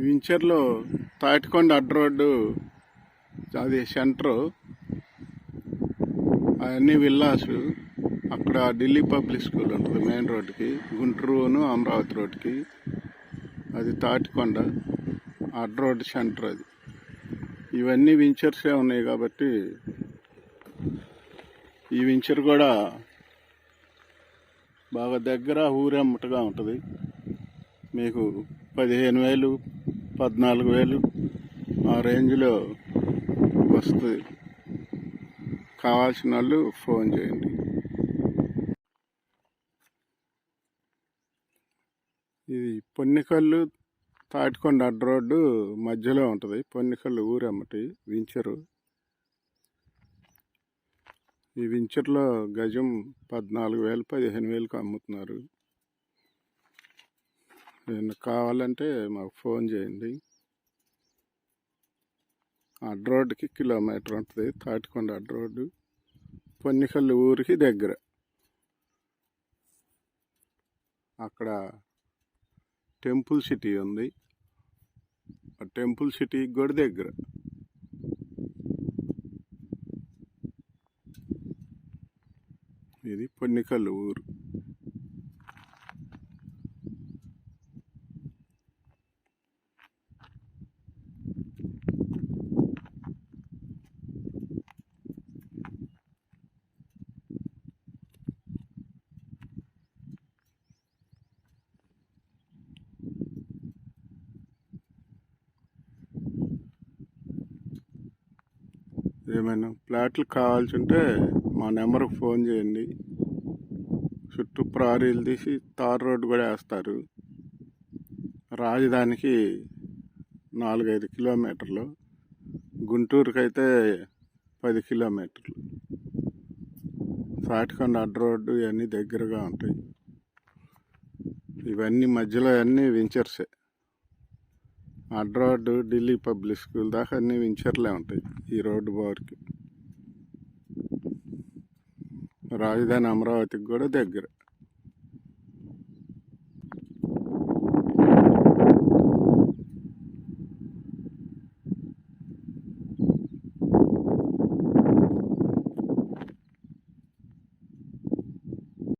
వించర్లో తాటికొండ అడ్డ రోడ్డు అది సెంటరు అవన్నీ విల్లాసు. అక్కడ ఢిల్లీ పబ్లిక్ స్కూల్ ఉంటుంది మెయిన్ రోడ్డుకి గుంటూరును అమరావతి రోడ్డుకి. అది తాటికొండ అడ్డ రోడ్డు సెంటర్ అది. ఇవన్నీ వించర్సే ఉన్నాయి కాబట్టి ఈ వించర్ కూడా బాగా దగ్గర ఊరెమ్మటగా ఉంటుంది. మీకు పదిహేను వేలు పద్నాలుగు వేలు ఆ రేంజ్లో వస్తుంది కావాల్సిన వాళ్ళు ఫోన్ చేయండి. ఇది పొన్నికల్లు తాటికొండ అడ్డ రోడ్డు మధ్యలో ఉంటుంది. పొన్నికల్లు ఊరమ్మటి వించరు. ఈ వించర్లో గజం పద్నాలుగు వేలు పదిహేను వేలకు అమ్ముతున్నారు. నేను కావాలంటే మాకు ఫోన్ చేయండి. అడ్డ రోడ్కి కిలోమీటర్ ఉంటుంది తాటికొండ అడ్డ రోడ్డు. పొన్నికల్లు ఊరికి దగ్గర. అక్కడ టెంపుల్ సిటీ ఉంది. ఆ టెంపుల్ సిటీకి కూడా దగ్గర. ఇది పొన్నికల్లు ఊరు. ఏమైనా ప్లాట్లు కావాల్సి ఉంటే మా నెంబర్కి ఫోన్ చేయండి. చుట్టూ ప్రారీలు తీసి తార్ రోడ్డు కూడా వేస్తారు. రాజధానికి నాలుగైదు కిలోమీటర్లు. గుంటూరుకి అయితే పది కిలోమీటర్లు. సాటికొండ అడ్డ రోడ్డు ఇవన్నీ దగ్గరగా ఉంటాయి. ఇవన్నీ మధ్యలో అన్నీ వెంచర్సే. అడ్డ రోడ్డు ఢిల్లీ పబ్లిక్ స్కూల్ దాకా అన్ని వించర్లే ఉంటాయి ఈ రోడ్డు బార్కి. రాజధాని అమరావతికి కూడా దగ్గర.